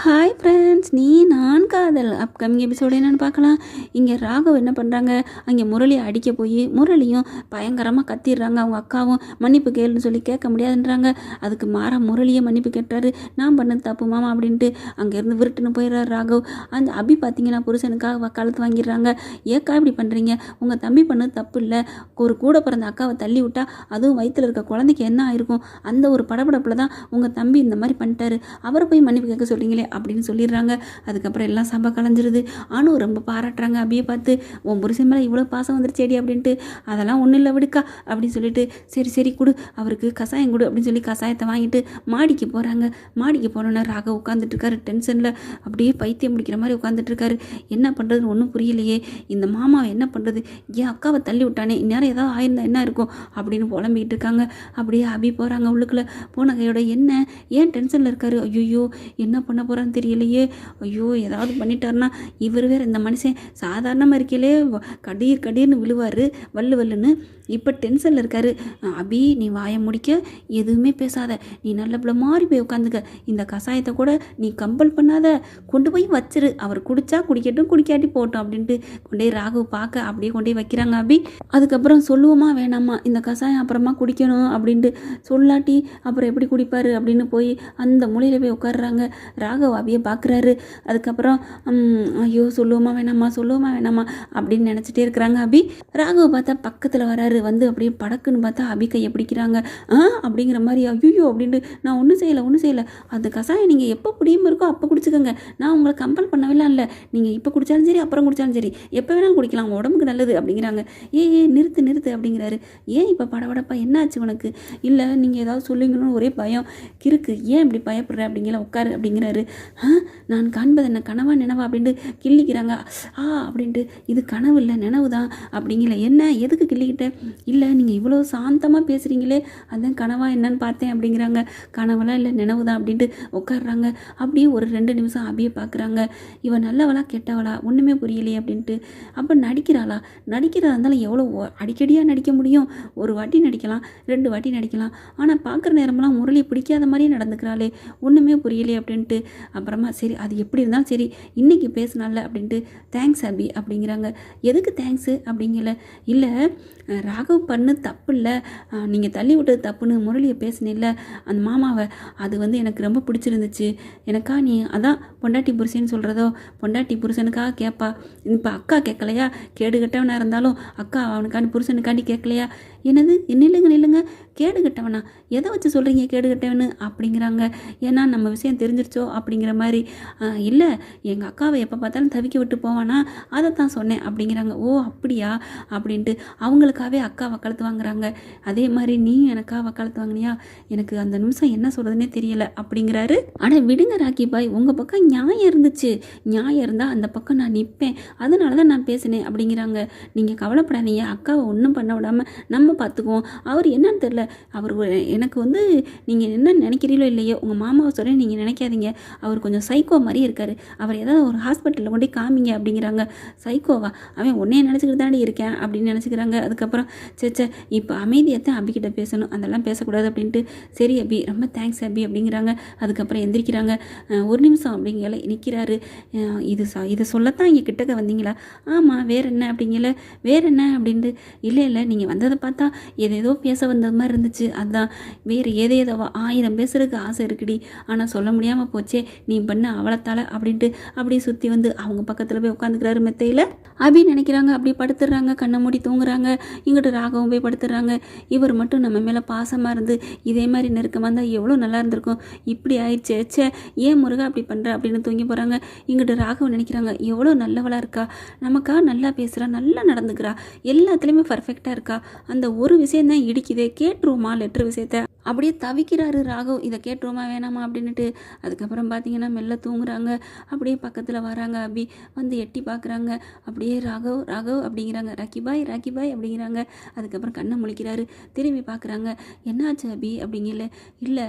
Hi friends நீ நான் காதல். அப்கமிங் எபிசோடு என்னென்னு பார்க்கலாம். இங்கே ராகவ் என்ன பண்ணுறாங்க அங்கே முரளியை அடிக்க போய் முரளியும் பயங்கரமாக கத்திடுறாங்க. அவங்க அக்காவும் மன்னிப்பு கேளுன்னு சொல்லி கேட்க முடியாதுன்றாங்க. அதுக்கு மாறா முரளியே மன்னிப்பு கேட்டாரு. நான் பண்ணது தப்பு மாமா அப்படின்ட்டு அங்கேருந்து விருட்டுன்னு போயிடுறாரு ராகவ். அந்த அபி பார்த்தீங்கன்னா புருஷனுக்காக வக்காலத்து வாங்கிடுறாங்க. ஏக்கா இப்படி பண்ணுறீங்க உங்கள் தம்பி பண்ணது தப்பு இல்லை. ஒரு கூட பிறந்த அக்காவை தள்ளி விட்டா அதுவும் வயிற்றில் இருக்க குழந்தைக்கு என்ன ஆயிருக்கும்? அந்த ஒரு படபடப்பில் தான் உங்கள் தம்பி இந்த மாதிரி பண்ணிட்டாரு. அவரை போய் மன்னிப்பு கேட்க சொல்கிறீங்களே அப்படின்னு சொல்லிடுறாங்க. அதுக்கப்புறம் எல்லாம் சபை கலைஞ்சிருது. ஆனும் ரொம்ப பாராட்டுறாங்க. அபியை பார்த்து உன் புருஷன் மேலே இவ்வளோ பாசம் வந்துருச்சேடி அப்படின்ட்டு. அதெல்லாம் ஒன்றும் இல்லை விடுக்கா அப்படின்னு சொல்லிட்டு சரி சரி கொடு. அவருக்கு கசாயம் கொடு அப்படின்னு சொல்லி கசாயத்தை வாங்கிட்டு மாடிக்கு போகிறாங்க மாடிக்கு போனோன்னா ராக உட்காந்துட்டு இருக்காரு டென்ஷனில் அப்படியே பைத்தியம் முடிக்கிற மாதிரி உட்காந்துட்டு இருக்காரு என்ன பண்ணுறதுன்னு ஒன்றும் புரியலையே. இந்த மாமாவை என்ன பண்ணுறது ஏன் அக்காவை தள்ளி விட்டானே. இந்நேரம் ஏதாவது ஆயிருந்தா என்ன இருக்கும்? அப்படின்னு புலம்பிக்கிட்டு இருக்காங்க. அப்படியே அபி போகிறாங்க உள்ளுக்குள்ளே. போன கையோட என்ன? ஏன் டென்ஷனில் இருக்காரு? ஐயோ என்ன பண்ண போகிறான்னு தெரியலையே. ஐயோ ஏதாவது பண்ணிட்டாருன்னா இவர் வேறு இந்த மனுஷன் சாதாரணமாக இருக்கையிலே கடீர் கடீர்னு விழுவார் வல்லு வல்லுன்னு. இப்போ டென்ஷனில் இருக்காரு. அபி நீ வாயை முடிக்க எதுவுமே பேசாத. நீ நல்லபடி மாறி போய் உட்காந்துக்க இந்த கஷாயத்தை கூட நீ கம்பல் பண்ணாத. கொண்டு போய் வச்சிரு. அவர் குடிச்சா குடிக்கட்டும் குடிக்காட்டி போட்டோம் அப்படின்ட்டு கொண்டே ராகு பார்க்க அப்படியே கொண்டு போய் வைக்கிறாங்க அபி. அதுக்கப்புறம் சொல்லுவோமா வேணாமா இந்த கஷாயம் அப்புறமா குடிக்கணும் அப்படின்ட்டு சொல்லாட்டி அப்புறம் எப்படி குடிப்பாரு? அப்படின்னு போய் அந்த மூலையில் போய் உட்காடுறாங்க ராகவ் அப்படியே பார்க்குறாரு அதுக்கப்புறம் ஐயோ சொல்லுவோமா வேணாமா சொல்லுவோமா வேணாமா அப்படின்னு நினச்சிட்டே இருக்கிறாங்க அபி. ராகவ் பார்த்தா பக்கத்தில் வராரு. வந்து அப்படியே படக்குன்னு பார்த்தா அபி கையை பிடிக்கிறாங்க. ஆ? அப்படிங்கிற மாதிரி ஐயோ அப்படின்ட்டு நான் ஒன்றும் செய்யலை ஒன்றும் செய்யலை. அந்த கஷாயம் நீங்கள் எப்போ பிடியும் இருக்கோ அப்போ குடிச்சுக்கோங்க. நான் உங்களை கம்பல் பண்ணவே இல்லை. நீங்கள் இப்போ குடித்தாலும் சரி அப்புறம் குடித்தாலும் சரி. எப்போ வேணாலும் குடிக்கலாம். உடம்புக்கு நல்லது அப்படிங்கிறாங்க. ஏ ஏ நிறுத்து நிறுத்து அப்படிங்கிறாரு. ஏன் இப்போ படபடப்பா? என்னாச்சு உனக்கு? இல்லை நீங்கள் ஏதாவது சொல்லுங்கன்னு ஒரே பயம். கிறுக்கு ஏன் இப்படி பயப்படுற? அப்படிங்கிற உட்காரு அப்படிங்கிறாரு. நான் காண்பது என்ன? கனவா நினவா? அப்படின்ட்டு கிள்ளிக்கிறாங்க. ஆ அப்படின்ட்டு இது கனவு இல்லை நினவு தான். அப்படிங்கல என்ன? எதுக்கு கிள்ளிக்கிட்ட? இல்லை நீங்கள் இவ்வளோ சாந்தமாக பேசுகிறீங்களே அதான் கனவா என்னன்னு பார்த்தேன் அப்படிங்கிறாங்க. கனவெல்லாம் இல்லை நினவு தான் அப்படின்ட்டு உட்காடுறாங்க அப்படியே ஒரு ரெண்டு நிமிஷம் அபியை பார்க்குறாங்க. இவன் நல்லவளா கெட்டவளா? ஒன்றுமே புரியலையே அப்படின்ட்டு. அப்போ நடிக்கிறாளா? நடிக்கிறதா இருந்தாலும் எவ்வளோ அடிக்கடியாக நடிக்க முடியும். ஒரு வாட்டி நடிக்கலாம் ரெண்டு வாட்டி நடிக்கலாம். ஆனால் பார்க்குற நேரமெல்லாம் முரளி பிடிக்காத மாதிரியே நடந்துக்கிறாளே ஒன்றுமே புரியலையே அப்படின்ட்டு. அப்புறமா சரி அது எப்படி இருந்தாலும் சரி இன்னைக்கு பேசினால அப்படின்ட்டு தேங்க்ஸ் அபி அப்படிங்கிறாங்க. எதுக்கு தேங்க்ஸு அப்படிங்கல. இல்லை ராகவ் பண்ணு தப்பு இல்லை நீங்கள் தள்ளி விட்டது தப்புன்னு முரளியை பேசினில்ல. அந்த மாமாவை அது வந்து எனக்கு ரொம்ப பிடிச்சிருந்துச்சு. எனக்கா நீ அதான் பொண்டாட்டி புருஷன்னு சொல்கிறதோ பொண்டாட்டி புருஷனுக்காக கேட்பா இப்போ அக்கா கேட்கலையா கேடு கெட்டவனாக இருந்தாலும் அக்கா அவனுக்காண்டி புருஷனுக்காண்டி கேட்கலையா என்னது? நில்லுங்க நில்லுங்க. கேடு கெட்டவனா எதை வச்சு சொல்கிறீங்க கேடு கெட்டவனு அப்படிங்கிறாங்க. ஏன்னா நம்ம விஷயம் தெரிஞ்சிருச்சோ? அப்படிங்கிற மாதிரி. இல்லை எங்கள் அக்காவை எப்போ பார்த்தாலும் தவிக்க விட்டு போவானா? அதை தான் சொன்னேன் அப்படிங்கிறாங்க. ஓ அப்படியா? அப்படின்ட்டு அவங்களுக்காகவே அக்கா வக்காலத்து வாங்குறாங்க. அதே மாதிரி நீ எனக்கா வக்காலத்து வாங்கினியா? எனக்கு அந்த நிமிஷம் என்ன சொல்கிறதுனே தெரியலை அப்படிங்கிறாரு. ஆனால் விடுங்க ராக்கி பாய் உங்கள் பக்கம் நியாயம் இருந்துச்சு. நியாயம் இருந்தால் அந்த பக்கம் நான் நிற்பேன் அதனால தான் நான் பேசினேன் அப்படிங்கிறாங்க. நீங்கள் கவலைப்படாதீங்க. அக்காவை ஒன்றும் பண்ண விடாமல் நம்ம பார்த்துக்குவோம். அவர் என்னன்னு தெரில அவர் எனக்கு வந்து நீங்கள் என்ன நினைக்கிறீங்களோ இல்லையோ உங்கள் மாமாவை சொல்கிறேன் நீங்கள் நினைக்காதீங்க. அவர் கொஞ்சம் சைக்கோ மாதிரி இருக்கார். அவர் ஏதாவது ஒரு ஹாஸ்பிட்டலில் கொண்டு போய் காமிங்க அப்படிங்கிறாங்க. சைக்கோவா அவன் உன்னைய நினச்சிக்கிட்டு தாண்டி இருக்கேன் அப்படின்னு நினச்சிக்கிறாங்க. அதுக்கப்புறம் சேச்சே இப்போ அமைதியத்தான் அபிக்கிட்ட பேசணும். அதெல்லாம் பேசக்கூடாது அப்படின்ட்டு சரி அபி ரொம்ப தேங்க்ஸ் அபி அப்படிங்கிறாங்க. அதுக்கப்புறம் எந்திரிக்கிறாங்க. ஒரு நிமிஷம் அப்படிங்கல நிற்கிறாரு இது சா இதை சொல்லத்தான் இங்கே கிட்டக்க வந்தீங்களா? ஆமாம் வேற என்ன அப்படிங்கல வேற என்ன அப்படின்ட்டு இல்லை இல்லை நீங்கள் வந்ததை பார்த்தா ஏதேதோ பேச வந்த மாதிரி இருந்துச்சு. அதான் வேறு ஏதேதோ ஆயிரம் பேசுறதுக்கு ஆசை இருக்குடி. ஆனால் சொல்ல முடியாமல் போச்சே நீ பண்ண அவளத்தால அப்படின்ட்டு அப்படியே சுற்றி வந்து அவங்க பக்கத்தில் போய் உட்காந்துக்கிறாரு மெத்தையில். அபி நினைக்கிறாங்க அப்படி படுத்துடுறாங்க கண்ணை மூடி தூங்குறாங்க. இங்கிட்டு ராகவும் போய் படுத்துடுறாங்க இவர் மட்டும் நம்ம மேலே பாசமாக இருந்து இதே மாதிரி நெருக்கமாக இருந்தால் எவ்வளோ நல்லா இருந்திருக்கும். இப்படி ஆயிடுச்சு ச்சே ஏன் முருகா அப்படி பண்ணுற அப்படின்னு தூங்கி போகிறாங்க இங்கிட்டு ராகவன் நினைக்கிறாங்க எவ்வளோ நல்லவளாக இருக்கா. நமக்கா நல்லா பேசுகிறா நல்லா நடந்துக்கிறா. எல்லாத்துலேயுமே பர்ஃபெக்டாக இருக்கா. அந்த ஒரு விஷயந்தான் இடிக்குது இடிக்குதே கேட்டுருவோமா லெட்ரு விஷயத்த? அப்படியே தவிக்கிறாரு ராகவ். இதை கேட்டுருமா வேணாமா அப்படின்னுட்டு. அதுக்கப்புறம் பார்த்தீங்கன்னா மெல்ல தூங்குறாங்க. அப்படியே பக்கத்தில் வராங்க அபி. வந்து எட்டி பார்க்குறாங்க அப்படியே ராகவ் ராகவ் அப்படிங்கிறாங்க. ராக்கி பாய் ராக்கி பாய் அப்படிங்கிறாங்க. அதுக்கப்புறம் கண்ணை முழிக்கிறாரு. திரும்பி பார்க்குறாங்க என்னாச்சு அபி? அப்படிங்கல. இல்லை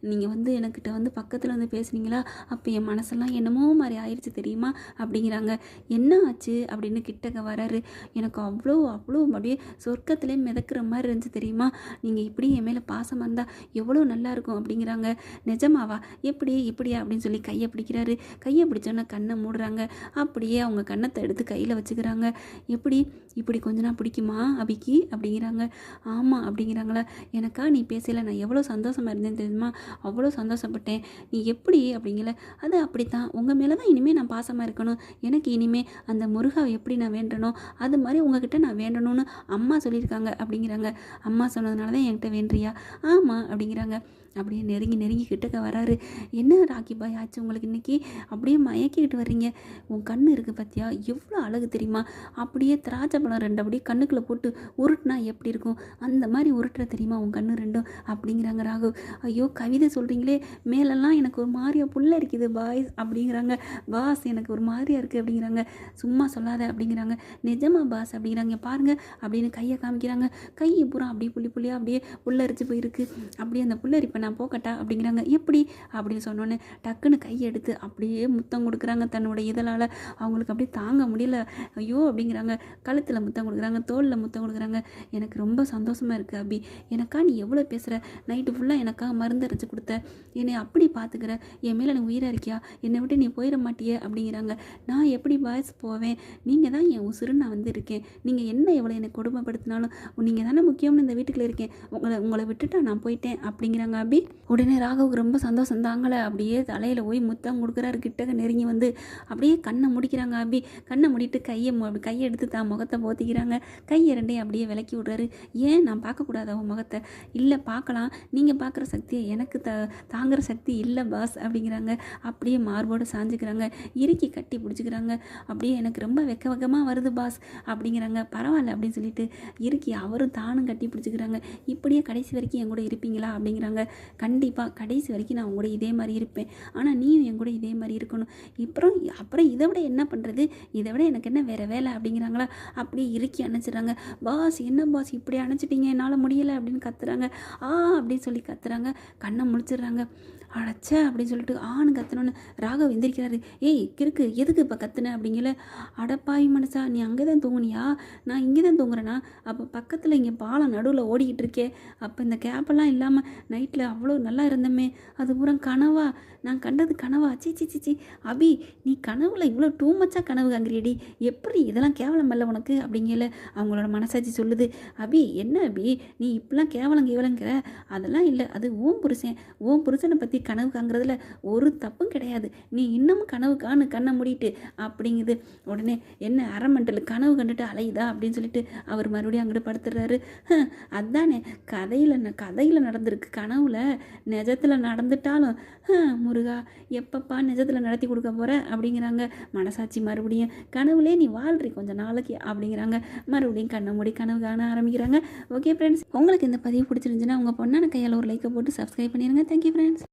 நீங்கள் வந்து எனக்கிட்ட வந்து பக்கத்தில் வந்து பேசுனீங்களா? அப்போ என் மனசெல்லாம் என்னமோ மாதிரி ஆயிடுச்சு தெரியுமா? அப்படிங்கிறாங்க. என்ன ஆச்சு அப்படின்னு கிட்டக்க வராரு. எனக்கு அவ்வளோ அவ்வளோ அப்படியே சொர்க்கத்துலேயே மிதக்கிற மாதிரி இருந்துச்சு தெரியுமா? நீங்கள் இப்படி என் மேலே பாசமாக வந்தால் எவ்வளோ நல்லா இருக்கும் அப்படிங்கிறாங்க. நிஜமாவா? எப்படி? இப்படியா? அப்படின்னு சொல்லி கையை பிடிக்கிறாரு. கையை பிடிச்சோன்னா கண்ணை மூடுறாங்க. அப்படியே அவங்க கண்ணத்தை எடுத்து கையில் வச்சுக்கிறாங்க. எப்படி? இப்படி கொஞ்ச நாள் பிடிக்குமா அபிக்கு? அப்படிங்கிறாங்க. ஆமாம் அப்படிங்கிறாங்களா. எனக்கா? நீ பேசல நான் எவ்வளோ சந்தோஷமாக இருந்தேன் தெரியுமா? அவ்வளோ சந்தோஷப்பட்டேன். நீ எப்படி? அப்படிங்கல. அது அப்படித்தான். உங்கள் மேலே தான் இனிமேல் நான் பாசமாக இருக்கணும். எனக்கு இனிமேல் அந்த முருகாவை எப்படி நான் வேண்டணும் அது மாதிரி உங்ககிட்ட நான் வேண்டணும்னு அம்மா சொல்லியிருக்காங்க. அப்படிங்கிறாங்க. அம்மா சொன்னதுனால தான் என்கிட்ட வேண்டுறியா? ஆமாம் அப்படிங்கிறாங்க. அப்படியே நெருங்கி நெருங்கி கிட்டக்க வராரு. என்ன ராக்கி பாய் ஆச்சு உங்களுக்கு இன்றைக்கி அப்படியே மயக்கிக்கிட்டு வர்றீங்க. உன் கண் இருக்குது பார்த்தியா எவ்வளோ அழகு தெரியுமா? அப்படியே திராட்சை பழம் ரெண்டு அப்படியே கண்ணுக்குள்ளே போட்டு உருட்டினா எப்படி இருக்கும்? அந்த மாதிரி உருட்டுற தெரியுமா உன் கண்ணு ரெண்டும்? அப்படிங்கிறாங்க ராகவ் ஐயோ கவிதை சொல்கிறீங்களே மேலெல்லாம் எனக்கு ஒரு மாதிரியா புள்ள இருக்குது பாய்ஸ் அப்படிங்கிறாங்க. பாஸ் எனக்கு ஒரு மாதிரியா இருக்குது அப்படிங்கிறாங்க. சும்மா சொல்லாத அப்படிங்கிறாங்க. நிஜமா பாஸ் அப்படிங்கிறாங்க. பாருங்க அப்படின்னு கையை காமிக்கிறாங்க. கையை பூரா அப்படியே புள்ளி புள்ளியாக அப்படியே புல்லரிச்சு போயிருக்கு. அப்படியே அந்த புல்லரிப்பை நான் போக்கட்டா அப்படிங்கிறாங்க. எப்படி? அப்படின்னு சொன்னோன்னே டக்குன்னு கையை எடுத்து அப்படியே முத்தம் கொடுக்குறாங்க தன்னோட இதழால். அவங்களுக்கு அப்படியே தாங்க முடியல. ஐயோ அப்படிங்கிறாங்க. கழுத்தில் முத்தம் கொடுக்குறாங்க தோளில் முத்தம் கொடுக்குறாங்க. எனக்கு ரொம்ப சந்தோஷமாக இருக்குது அபி. எனக்கா நீ எவ்வளோ பேசுகிற நைட்டு ஃபுல்லாக எனக்காக மருந்து அரைச்சி கொடுத்த. என்னை அப்படி பார்த்துக்கிற என் மேலே நீ உயிராக இருக்கியா? என்னை விட்டு நீ போயிட மாட்டியே? அப்படிங்கிறாங்க. நான் எப்படி பாய்ஸ் போவேன்? நீங்கள் தான் என் உசுறு நான் வந்து இருக்கேன். நீங்கள் என்ன எவ்வளோ என்னை கொடுமைப்படுத்தினாலும் நீங்கள் தானே முக்கியம்னு இந்த வீட்டுக்குள்ளே இருக்கேன். உங்களை உங்களை விட்டுட்டா நான் போயிட்டேன் அப்படிங்கிறாங்க அபி உடனே ராகவுக்கு ரொம்ப சந்தோஷம். தாங்கலை. அப்படியே தலையில் போய் முத்தம் கொடுக்குறாரு. கிட்டக்க நெருங்கி வந்து அப்படியே கண்ணை முடிக்கிறாங்க அபி கண்ணை முடிட்டு கையை மு- கையை எடுத்து தான் முகத்தை போத்திக்கிறாங்க. கையை ரெண்டையும் அப்படியே விலக்கி விடுறாரு. ஏன் நான் பார்க்கக்கூடாது அவன் முகத்தை? இல்லை பார்க்கலாம். நீங்கள் பார்க்குற சக்தியை எனக்கு த தாங்குற சக்தி இல்லை பாஸ் அப்படிங்கிறாங்க. அப்படியே மார்போடு சாஞ்சுக்கிறாங்க. இறுக்கி கட்டி பிடிச்சிக்கிறாங்க. அப்படியே எனக்கு ரொம்ப வெக்க வெக்கமாக வருது பாஸ் அப்படிங்கிறாங்க. பரவாயில்ல அப்படின்னு சொல்லிட்டு இறுக்கி அவரும் தானும் கட்டி பிடிச்சிக்கிறாங்க. இப்படியே கடைசி வரைக்கும் என் கூட இருப்பீங்களா அப்படிங்கிறாங்க. கண்டிப்பாக கடைசி வரைக்கும் நான் உங்க கூட இதே மாதிரி இருப்பேன். ஆனால் நீயும் என் கூட இதே மாதிரி இருக்கணும். அப்புறம் அப்புறம் இதை விட என்ன பண்ணுறது இதை விட எனக்கு என்ன வேறு வேலை அப்படிங்கிறாங்களா? அப்படியே இறுக்கி அணைச்சிடுறாங்க. பாஸ் என்ன பாஸ்? இப்படி அணைச்சிட்டீங்க என்னால் முடியலை அப்படின்னு கத்துறாங்க. ஆ அப்படின்னு சொல்லி கத்துறாங்க. கண்ணை முழிச்சிடுறாங்க. அடைச்ச அப்படின்னு சொல்லிட்டு ஆணு கத்தணுன்னு ராகவ் எந்திரிக்கிறாரு. ஏய் கிறுக்கு எதுக்கு இப்போ கத்துன? அப்படிங்கல. அடப்பாய் மனசா நீ அங்கே தான் தூங்குனியா? நான் இங்கே தான் தூங்குறேனா? அப்போ பக்கத்தில் இங்கே பாலம் நடுவில் ஓடிக்கிட்டு இருக்கே. அப்போ இந்த கேப்பெல்லாம் இல்லாமல் நைட்டில் அவ்வளோ நல்லா இருந்தமே. அது பூரா கனவா? நான் கண்டது கனவா? சி சி சி அபி நீ கனவுல இவ்வளோ டூ மச்சாக கனவு காங்கிறியடி எப்படி இதெல்லாம் கேவலம் இல்லை உனக்கு? அப்படிங்கல அவங்களோட மனசாட்சி சொல்லுது. அபி என்ன அபி? நீ இப்படிலாம் கேவலம் கேவலங்கிற அதெல்லாம் இல்லை. அது ஓம் புருஷன். ஓம் புருஷனை பற்றி கனவு காங்கிறதுல ஒரு தப்பும் கிடையாது. நீ இன்னமும் கனவு காணு கண்ணை மூடிட்டு அப்படிங்குது. உடனே என்ன அரமண்டல் கனவு கண்டுட்டு அலையுதா? அப்படின்னு சொல்லிட்டு அவர் மறுபடியும் அங்கிட்டு படுத்துடுறாரு "ஹம், அதானே. கதையில் நான் கதையில் நடந்திருக்கு. கனவுல நிஜத்தில் நடந்துட்டாலும் முருகா எப்பப்பா நிஜத்தில் நடத்தி கொடுக்க போகிற அப்படிங்கிறாங்க. மனசாட்சி மறுபடியும் கனவுலே நீ வாழ்றி கொஞ்சம் நாளைக்கு அப்படிங்கிறாங்க. மறுபடியும் கண்ணை மூடி கனவு காண ஆரம்பிக்கிறாங்க. ஓகே ஃப்ரெண்ட்ஸ் உங்களுக்கு இந்த பதிவு பிடிச்சிருந்துச்சுன்னா உங்கள் பொண்ணான கையால் ஒரு லைக்கை போட்டு சப்ஸ்கிரைப் பண்ணிடுங்க தேங்க்யூ ஃப்ரெண்ட்ஸ்